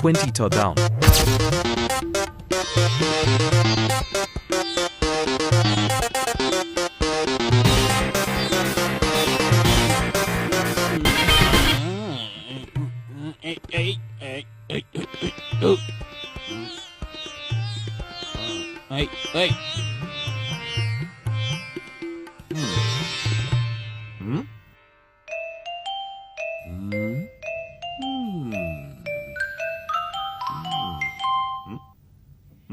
20 to down. Eh, eh,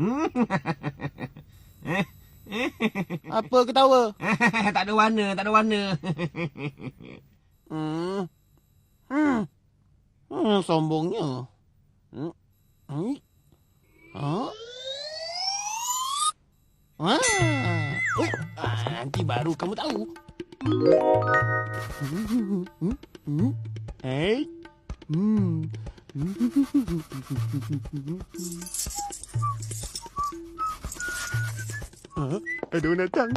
Apa ketawa? tak ada warna, tak ada warna. Hmm. Hmm. Hmm, sombongnya. Hmm. Hmm. Ha? Ah. Oh, ah, nanti baru kamu tahu. Hmm. Hmm. Hmm. Hey. Hmm. Ah, ada orang datang.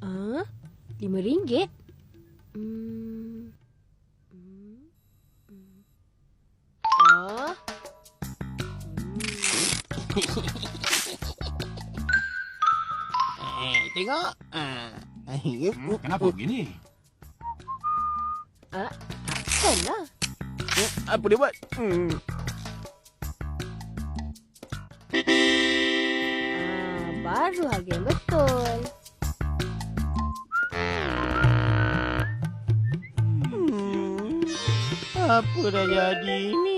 Ah, lima ringgit? Hmm. Hmm. Hmm. Ah. Eh, tengok. Ah. Hmm, kenapa begini? Takkanlah. Apa dia buat? Hmm. Ah, baru harga yang betul. Hmm. Apa dah jadi ni?